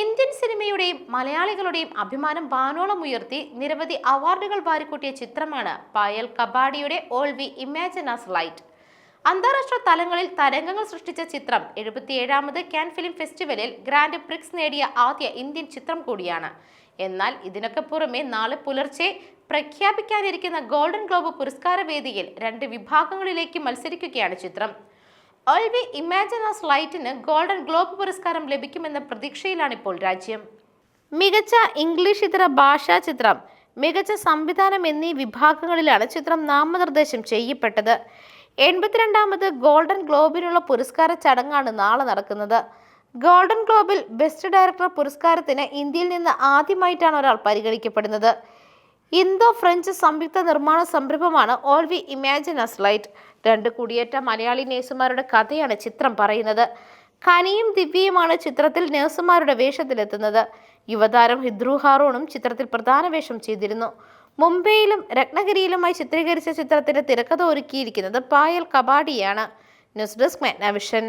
Indian സിനിമയുടെയും മലയാളികളുടെയും അഭിമാനം വാനോളം ഉയർത്തി നിരവധി അവാർഡുകൾ വാരിക്കൂട്ടിയ ചിത്രമാണ് Payal കബാഡിയുടെ all we imagine as light അന്താരാഷ്ട്ര തലങ്ങളിൽ തരംഗങ്ങൾ സൃഷ്ടിച്ച ചിത്രം എഴുപത്തിയേഴാമത് കാൻ ഫിലിം ഫെസ്റ്റിവലിൽ ഗ്രാൻഡ് പ്രിക്സ് നേടിയ ആദ്യ ഇന്ത്യൻ ചിത്രം കൂടിയാണ്. എന്നാൽ ഇതിനൊക്കെ പുറമെ നാളെ പുലർച്ചെ പ്രഖ്യാപിക്കാനിരിക്കുന്ന ഗോൾഡൻ ഗ്ലോബ് പുരസ്കാര വേദിയിൽ രണ്ട് വിഭാഗങ്ങളിലേക്ക് മത്സരിക്കുകയാണ് ചിത്രം. ഓൾവി ഇമാജിനസ് ലൈറ്റിന് ഗോൾഡൻ ഗ്ലോബ് പുരസ്കാരം ലഭിക്കുമെന്ന പ്രതീക്ഷയിലാണ് ഇപ്പോൾ രാജ്യം. മികച്ച ഇംഗ്ലീഷ് ഇതര ഭാഷാ ചിത്രം മികച്ച സംവിധാനം എന്നീ വിഭാഗങ്ങളിലാണ് ചിത്രം നാമനിർദ്ദേശം ചെയ്യപ്പെട്ടത്. എൺപത്തിരണ്ടാമത് ഗോൾഡൻ ഗ്ലോബിനുള്ള പുരസ്കാര ചടങ്ങാണ് നാളെ നടക്കുന്നത്. ഗോൾഡൻ ഗ്ലോബിൽ ബെസ്റ്റ് ഡയറക്ടർ പുരസ്കാരത്തിന് ഇന്ത്യയിൽ നിന്ന് ആദ്യമായിട്ടാണ് ഒരാൾ പരിഗണിക്കപ്പെടുന്നത്. ഇന്തോ ഫ്രഞ്ച് സംയുക്ത നിർമ്മാണ സംരംഭമാണ് ഓൾ വി ഇമാജിനസ് ലൈറ്റ് രണ്ട് കുടിയേറ്റ മലയാളി നേഴ്സുമാരുടെ കഥയാണ് ചിത്രം പറയുന്നത്. കനിയും ദിവ്യയുമാണ് ചിത്രത്തിൽ നേഴ്സുമാരുടെ വേഷത്തിലെത്തുന്നത്. യുവതാരം ഹിദ്രു ഹാറൂണും ചിത്രത്തിൽ പ്രധാന വേഷം ചെയ്തിരുന്നു. മുംബൈയിലും രത്നഗിരിയിലുമായി ചിത്രീകരിച്ച ചിത്രത്തിന്റെ തിരക്കഥ ഒരുക്കിയിരിക്കുന്നത് പായൽ കബാഡിയാണ്. News desk Magnavision.